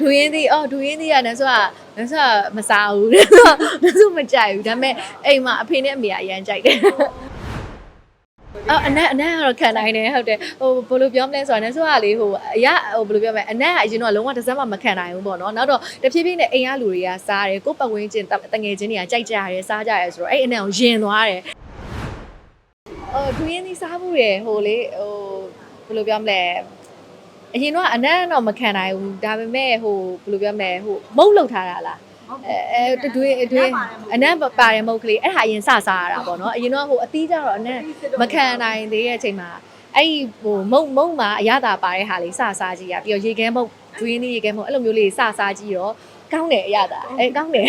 ဒူရင်းသီးအော်ဒူရင်းသီးကနန်းဆိုကနန်းဆိုကမစားဘူးနန်းဆိုမကြိုက်ဘူးဒါပေမဲ့အိမ်မှာအဖေနဲ့အမေကအရန်ကြိုက်တယ်အော်အနက်အနက်ကတော့ခံနိုင်တယ်ဟုတ်တယ်ဟိုဘယ်လိုပြောမလဲဆိုတော့နန်းဆိုကလေဟိုအရဟိုဘယ်လိုပြောမလဲအနက်ကအရင်တော့လုံးဝတစ်စက်မှမခံနိုင်ဘူးပေါ့နော်နောက်တော့တဖြည်းဖြည်းနဲ့အိမ်ကလူတွေကစားတယ်ကိုယ့်ပတ်ဝန်းကျင်တငယ်ချင်းတွေကကြိုက်ကြရတယ်စားကြရတယ်ဆိုတော့အဲ့အနက်ကိုယင်သွားတယ်အော်ဒူရင်းသီးစားမှုရဟိုလေဟိုဘယ်လိုပြောမလဲ အရင်တော့အနက်တော့မခံနိုင်ဘူးဒါပေမဲ့ဟိုဘယ်လိုပြောမလဲဟိုမုတ်လောက်ထားတာလားအဲအဲတွင်းတွင်းအနက်ပါတယ်မုတ်ကလေးအဲ့ဟာအရင်စစားရတာပေါ့နော်အရင်တော့ဟိုအသီးကြတော့အနက်မခံနိုင်သေးတဲ့အချိန်မှာအဲ့ဒီဟိုမုတ်မုတ်မှာအရသာပါတဲ့ဟာလေးစစားကြည့်ရပြီးတော့ရေခဲမုတ်တွင်းလေးရေခဲမုတ်အဲ့လိုမျိုးလေးစစားကြည့်တော့ကောင်းတယ်အရသာအဲကောင်းတယ်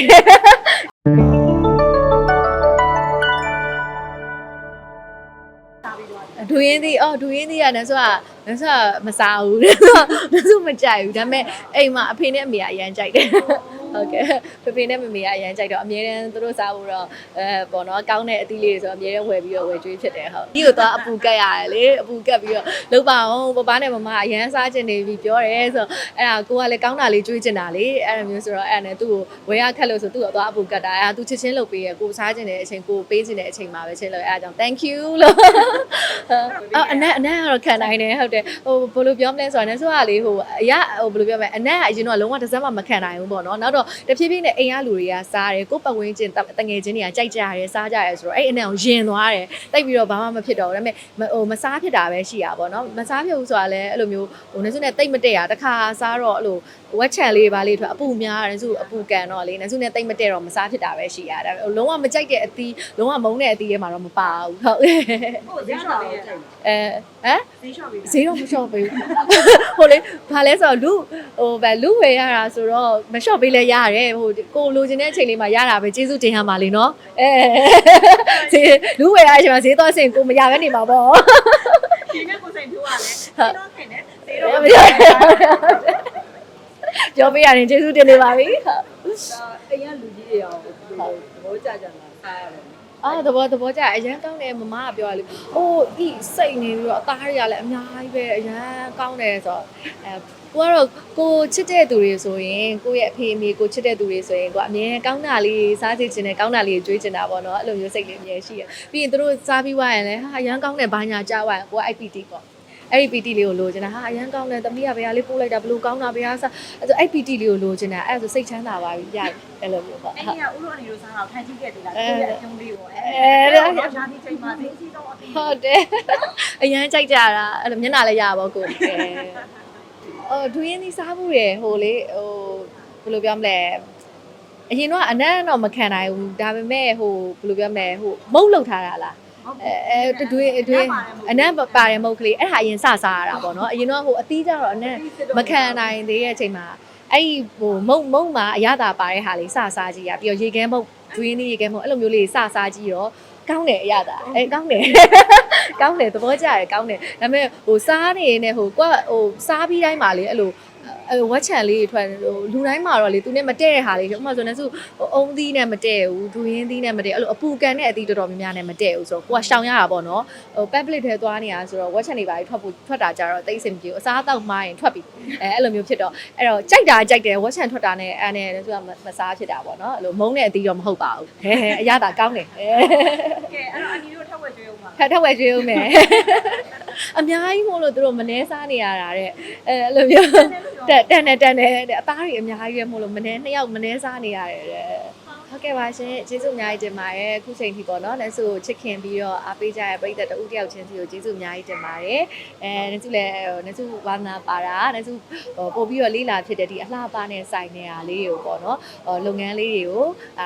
ဒူရင်းသီးအော်ဒူရင်းသီးကနန်းဆိုက နန်းဆိုကမစားဘူးနန်းဆိုမကြိုက်ဘူးဒါပေမဲ့အိမ်မှာအဖေနဲ့အမေကအရန်ကြိုက်တယ် ဟုတ်ကဲ့ဖေဖေနဲ့မမေကအရန်ကြိုက်တော့အမြဲတမ်းသူတို့စားဖို့တော့အဲပေါ့နော်ကောင်းတဲ့အသီးလေးတွေဆိုတော့အမြဲတမ်းဝယ်ပြီးတော့ဝယ်ကျွေးဖြစ်တယ်ဟုတ်ဒီကိုတော့အပူကတ်ရတယ်လေအပူကတ်ပြီးတော့လုပ်ပါအောင်ပပနဲ့မမအရန်စားချင်နေပြီပြောတယ်ဆိုတော့အဲ့ဒါကိုကလည်းကောင်းတာလေးကျွေးချင်တာလေအဲ့လိုမျိုးဆိုတော့အဲ့ဒါနဲ့သူ့ကိုဝယ်ရခက်လို့ဆိုသူ့ကိုတော့အပူကတ်တာအဲ့ဒါသူချစ်ချင်းလုပ်ပေးရကိုစားချင်တဲ့အချိန်ကိုပေးချင်တဲ့အချိန်မှာပဲချင်းလို့အဲ့ဒါကြောင့် thank you လို့အော်အနက်အနက်ကတော့ခံနိုင်တယ်ဟုတ်တယ်ဟိုဘယ်လိုပြောမလဲဆိုတော့နန်းဆိုကလေဟိုအရဟိုဘယ်လိုပြောမလဲအနက်ကအရင်တော့လုံးဝတစ်စက်မှမခံနိုင်ဘူးပေါ့နော်နောက်တော့တဖြည်းဖြည်းနဲ့အိမ်ကလူတွေကစားတယ်ကိုယ့်ပတ်ဝန်းကျင်တငယ်ချင်းတွေကကြိုက်ကြရတယ်စားကြရတယ်ဆိုတော့အဲ့အနက်ကိုယင်သွားတယ်တိတ်ပြီးတော့ဘာမှမဖြစ်တော့ဘူးဒါပေမဲ့ဟိုမစားဖြစ်တာပဲရှိတာပေါ့နော်မစားဖြစ်ဘူးဆိုတာလည်းအဲ့လိုမျိုးဟိုနန်းစုနဲ့တိတ်မတည့်ရတခါစားတော့အဲ့လိုဝက်ချန်လေးပါလေးထွက်အပူများတယ်နန်းစုအပူကန်တော့လေနန်းစုနဲ့တိတ်မတည့်တော့မစားဖြစ်တာပဲရှိရဒါလုံးဝမကြိုက်တဲ့အသီးလုံးဝမုန်းတဲ့အသီးထဲမှာတော့မပါဘူးဟုတ်ဟုတ်ဈေးရှော့ပေးရတယ်အဲဟမ်ဈေးရှော့ပေးဈေးတော့မလျှော့ပေးဘူးဟိုလေဘာလဲဆိုတော့လူဟိုဗာလူဝယ်ရတာဆိုတော့မလျှော့ပေးလဲရတယ်ဟိုကိုလိုချင်တဲ့အချိန်လေးမှာရတာပဲကျေးဇူးတင်ရမှာလေနော်အဲဈေးလူဝယ်ရတဲ့အချိန်မှာဈေးတော့ဆင်ကိုမရဘဲနေမှာပေါ့ဒီနေ့ကိုစိတ်ထိုးရလဲဈေးတော့ခင်တယ်ဈေးတော့ပြောပေးရတယ်ကျေးဇူးတင်နေပါပြီဟုတ်အိမ်ကလူကြီးတွေအောင်သဘောကျကြတာစားရတယ် အာသဘောသဘောကျအရန်ကောင်းတယ်မမကပြောရလေ။အိုးဤစိတ်နေပြီးတော့အသားတွေကလည်းအများကြီးပဲအရန်ကောင်းတယ်ဆိုတော့အဲကိုကတော့ကိုချစ်တဲ့သူတွေဆိုရင်ကိုရဲ့အဖေအမေကိုချစ်တဲ့သူတွေဆိုရင်ကိုကအမြဲကောင်းတာလေးစားစေချင်တယ်ကောင်းတာလေးကြွေးချင်တာပေါ့နော်အဲ့လိုမျိုးစိတ်လေးအမြဲရှိရ။ပြီးရင်သူတို့စားပြီးွားရင်လည်းဟာအရန်ကောင်းတယ်ဘာညာကြားွားရင်ကိုက IPT ပေါ့။ အဲ့ဒီ PT လေးကိုလိုချင်တာဟာအရန်ကောင်းတယ်သမီးကဘယ်ဟာလေးပို့လိုက်တာဘလို့ကောင်းတာဘယ်ဟာစားအဲ့ဒါအဲ့ PT လေးကိုလိုချင်တာအဲ့ဒါဆိုစိတ်ချမ်းသာပါပြီရတယ်အဲ့လိုမျိုးပေါ့အဲ့ဟုတ်ဒီကဥရောအနေလို့စားတော့ထိုင်ကြည့်ခဲ့သေးလားကိုရဲ့အကျုံးလေးကိုအဲအဲတော့ရှားပြီးချိန်မှာဈေးအကြီးဆုံးအသေးဟုတ်တယ်အရန်ကြိုက်ကြတာအဲ့လိုမျက်နှာလည်းရပါကိုအဲအော်ဒူရင်းသီးစားမှုရဟိုလေဟိုဘယ်လိုပြောမလဲအရင်တော့အနက်တော့မခံနိုင်ဘူးဒါပေမဲ့ဟိုဘယ်လိုပြောမလဲဟိုမုတ်လောက်ထားတာလား အဲအဲတွင်းတွင်းအနက်ပါတယ်မုတ်ကလေးအဲ့ဟာအရင်စစားရတာပေါ့နော်အရင်တော့ဟိုအသီးကြတော့အနက်မခံနိုင်သေးတဲ့အချိန်မှာအဲ့ဒီဟိုမုတ်မုတ်မှာအရသာပါတဲ့ဟာလေးစစားကြည့်ရပြီးတော့ရေခဲမုတ်တွင်းလေးရေခဲမုတ်အဲ့လိုမျိုးလေးစစားကြည့်တော့ကောင်းတယ်အရသာအဲကောင်းတယ်ကောင်းတယ်သဘောကျတယ်ကောင်းတယ်ဒါပေမဲ့ဟိုစားနေနေဟိုကွဟိုစားပြီးတိုင်းမှာလေအဲ့လို အဲဝက်ချန်လေးတွေထွက်ဟိုလူတိုင်းမှာတော့လေသူနဲ့မတည့်တဲ့ဟာလေးဥပမာဆိုနေစုဟိုအုံသီးနဲ့မတည့်ဘူးဒူရင်းသီးနဲ့မတည့်အဲ့လိုအပူကန်တဲ့အသီးတော်တော်များများနဲ့မတည့်ဘူးဆိုတော့ကိုကရှောင်ရတာပေါ့နော်ဟို public ထဲသွားနေတာဆိုတော့ဝက်ချန်တွေပါထွက်ဖို့ထွက်တာကြတော့တိတ်စင်ပြေဘူးအစားအသောက်မှားရင်ထွက်ပြီအဲအဲ့လိုမျိုးဖြစ်တော့အဲ့တော့ကြိုက်တာကြိုက်တယ်ဝက်ချန်ထွက်တာနဲ့အဲ့နဲ့သူကမစားဖြစ်တာပေါ့နော်အဲ့လိုမုန်းတဲ့အသီးတော့မဟုတ်ပါဘူးဟဲဟဲအရသာကောင်းတယ်ဟဲကဲအဲ့တော့အနီတို့ထပ်ဝက်ကျွေးဦးမှာထပ်ထပ်ဝယ်ကျွေးဦးမယ်အများကြီးမို့လို့သူတို့မနှဲစားနေရတာတဲ့အဲအဲ့လိုမျိုး တက်တက်နဲ့တက်နဲ့တဲ့အသားတွေအများကြီးပဲမို့လို့မနှဲနှစ်ယောက်မနှဲစားနေရတယ်တဲ့ ဟုတ်ကဲ့ပါရှင်ကျေးဇူးအများကြီးတင်ပါတယ်အခုချိန်ထိပေါ့နော်လက်စုကိုချစ်ခင်ပြီးတော့အားပေးကြတဲ့ပရိသတ်တဦးတယောက်ချင်းစီကိုကျေးဇူးအများကြီးတင်ပါတယ်အဲလက်စုလည်းလက်စုဝါနာပါတာလက်စုပို့ပြီးတော့လေးလာဖြစ်တဲ့ဒီအလှပနဲ့ဆိုင်နေတာလေးတွေကိုပေါ့နော်လုပ်ငန်းလေးတွေကို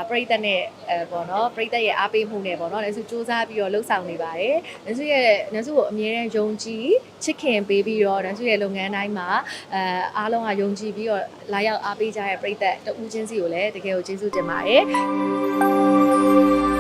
ပရိသတ်နဲ့အဲပေါ့နော်ပရိသတ်ရဲ့အားပေးမှုနဲ့ပေါ့နော်လက်စုစူးစမ်းပြီးတော့လှုပ်ဆောင်နေပါတယ်နန်းစုရဲ့နန်းစုကိုအမြဲတမ်းယုံကြည်ချစ်ခင်ပေးပြီးတော့နန်းစုရဲ့လုပ်ငန်းတိုင်းမှာအဲအားလုံးကယုံကြည်ပြီးတော့လာရောက်အားပေးကြတဲ့ပရိသတ်တဦးချင်းစီကိုလည်းတကယ်ကိုကျေးဇူးတင်ပါတယ်我。